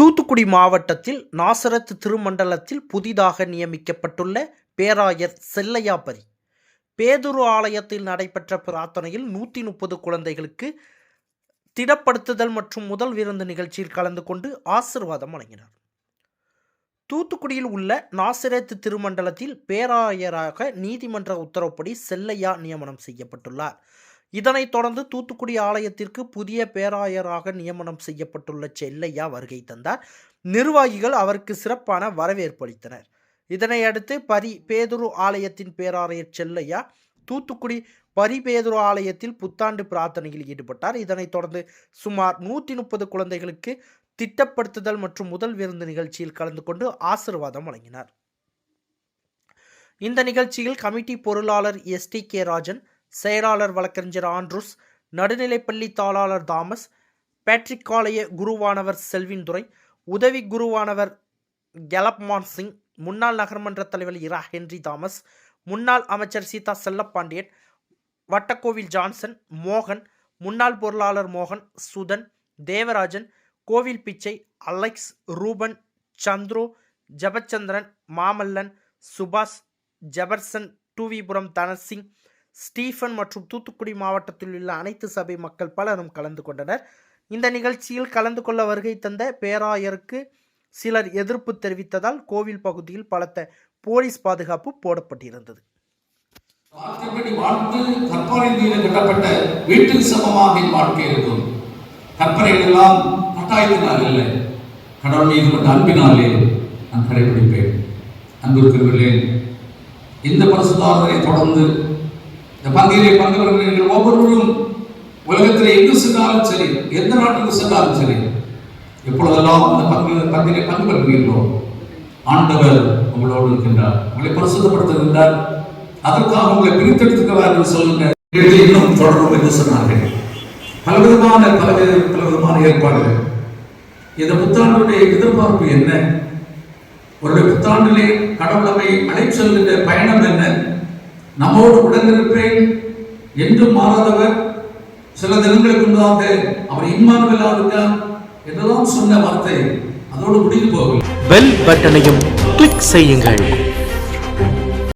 தூத்துக்குடி மாவட்டத்தில் நாசரத் திருமண்டலத்தில் புதிதாக நியமிக்கப்பட்டுள்ள பேராயர் செல்லையாபரி பேதுரு ஆலயத்தில் நடைபெற்ற பிரார்த்தனையில் நூற்றி முப்பது குழந்தைகளுக்கு திடப்படுத்துதல் மற்றும் முதல் விருந்து நிகழ்ச்சியில் கலந்து கொண்டு ஆசிர்வாதம் வழங்கினார். தூத்துக்குடியில் உள்ள நாசரத்து திருமண்டலத்தில் பேராயராக நீதிமன்ற உத்தரவுப்படி செல்லையா நியமனம் செய்யப்பட்டுள்ளார். இதனைத் தொடர்ந்து தூத்துக்குடி ஆலயத்திற்கு புதிய பேராயராக நியமனம் செய்யப்பட்டுள்ள செல்லையா வருகை தந்தார். நிர்வாகிகள் அவருக்கு சிறப்பான வரவேற்பு அளித்தனர். இதனையடுத்து பரி பேதுரு ஆலயத்தின் பேராயர் செல்லையா தூத்துக்குடி பரிபேதுரு ஆலயத்தில் புத்தாண்டு பிரார்த்தனையில் ஈடுபட்டார். இதனைத் தொடர்ந்து சுமார் நூற்றி முப்பது குழந்தைகளுக்கு திட்டப்படுத்துதல் மற்றும் முதல் விருந்து நிகழ்ச்சியில் கலந்து கொண்டு ஆசிர்வாதம் வழங்கினார். இந்த நிகழ்ச்சியில் கமிட்டி பொருளாளர் எஸ் டி கே ராஜன் செயலாளர் வழக்கறிஞர் ஆண்ட்ரூஸ் நடுநிலைப்பள்ளி தாளாளர் தாமஸ் பேட்ரிக் காலைய குருவானவர் செல்வின்துறை உதவி குருவானவர் கெலப்மான் சிங் முன்னாள் நகர்மன்ற தலைவர் இரா ஹென்றி தாமஸ் முன்னாள் அமைச்சர் சீதா செல்லப்பாண்டியன் வட்டக்கோவில் ஜான்சன் மோகன் முன்னாள் பொருளாளர் மோகன் Sudhan Devarajan Kovil Pichai Alex Ruban Chandru Jebachandran Mamallan Subash Jefferson Toovipuram Dhanasingh Stephen மற்றும் தூத்துக்குடி மாவட்டத்தில் உள்ள அனைத்து சபை மக்கள் பலரும் கலந்து கொண்டனர். இந்த நிகழ்ச்சியில் கலந்து கொள்ள வருகை தந்த பேராயருக்கு சிலர் எதிர்ப்பு தெரிவித்ததால் கோவில் பகுதியில் பலத்த போலீஸ் பாதுகாப்பு போடப்பட்டிருந்தது. வார்த்தைப்படி வாழ்ந்து கட்டப்பட்ட வீட்டுக்கு சமமாக வாழ்க்கை இருக்கும். கட்டாயத்தினால் இல்லை. கடவுள் மீது கொண்ட அன்பினாலே நான் கடைபிடிப்பேன். இந்த பரிசுத்தாரனை தொடர்ந்து இந்த பந்தியிலே பங்கு பெறுகிற நீங்கள் ஒவ்வொருவரும் உலகத்தில் எங்கு சென்றாலும் சரி எந்த நாட்டுக்கு சென்றாலும் சரி எப்பொழுதெல்லாம் அந்த பங்கு பந்தியிலே பங்கு பெறுகிறீர்களோ ஆண்டவர் உங்களோடு இருக்கின்றார் உங்களை பரிசுத்தப்படுத்துகின்றார். அதற்காக உங்களை பிரித்தெடுத்துக்கிறார் என்று சொல்லுங்க. இன்னும் தொடரும் என்று சொன்னார்கள். பலவிதமான பலவித பலவிதமான ஏற்பாடுகள். இந்த புத்தாண்டுடைய எதிர்பார்ப்பு என்ன? ஒரு புத்தாண்டிலே கடவுளமை நம்மை பயணம் என்ன? நம்மோடு உடனிருப்பேன் என்று மாறாதவர். சில தினங்களுக்கு முன்பாக அவர் இம்மானுவலா இருக்கார் என்றுதான் சொன்ன வார்த்தை. அதோடு முடிந்து போகும் பெல் பட்டனையும் கிளிக் செய்யுங்கள்.